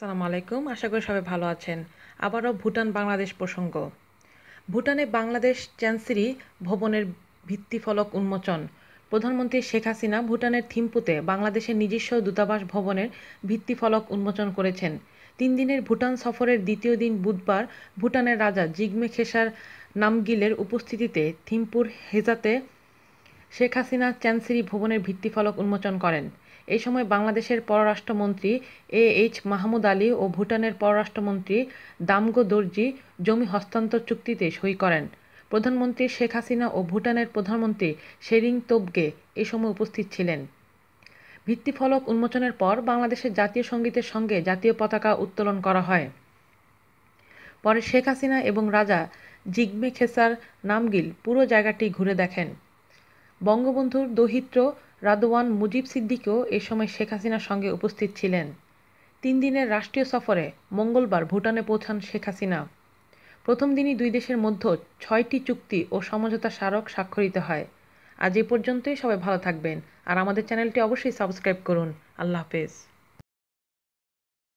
আসসালামু আলাইকুম, আশা করি সবাই ভালো আছেন। আবারও ভুটান বাংলাদেশ প্রসঙ্গ। ভুটানে বাংলাদেশ চ্যান্সেরি ভবনের ভিত্তিফলক উন্মোচন। প্রধানমন্ত্রী শেখ হাসিনা ভুটানের থিম্পুতে বাংলাদেশের নিজস্ব দূতাবাস ভবনের ভিত্তিফলক উন্মোচন করেছেন। তিন দিনের ভুটান সফরের দ্বিতীয় দিন বুধবার ভুটানের রাজা জিগমে খেসার নামগিলের উপস্থিতিতে থিম্পুর হেজাতে শেখ হাসিনা চ্যান্সেরি ভবনের ভিত্তিফলক উন্মোচন করেন। এই সময় বাংলাদেশের পররাষ্ট্রমন্ত্রী এ এইচ মাহমুদ আলী ও ভুটানের পররাষ্ট্রমন্ত্রী দামগো দর্জি জমি হস্তান্তর চুক্তিতে সই করেন। প্রধানমন্ত্রী শেখ হাসিনা ও ভুটানের প্রধানমন্ত্রী শেরিং তোবগে এ সময় উপস্থিত ছিলেন। ভিত্তিফলক উন্মোচনের পর বাংলাদেশের জাতীয় সঙ্গীতের সঙ্গে জাতীয় পতাকা উত্তোলন করা হয়। পরে শেখ হাসিনা এবং রাজা জিগমে খেসার নামগিল পুরো জায়গাটি ঘুরে দেখেন। বঙ্গবন্ধুর দৌহিত্র রাদওয়ান মুজিব সিদ্দিকও এ সময় শেখ হাসিনার সঙ্গে উপস্থিত ছিলেন। তিন দিনের রাষ্ট্রীয় সফরে মঙ্গলবার ভুটানে পৌঁছান শেখ হাসিনা। প্রথম দিনই দুই দেশের মধ্যে ছয়টি চুক্তি ও সমঝোতা স্মারক স্বাক্ষরিত হয়। আজ এ পর্যন্তই সবাই ভালো থাকবেন। আর আমাদের চ্যানেলটি অবশ্যই সাবস্ক্রাইব করুন। আল্লাহ হাফেজ।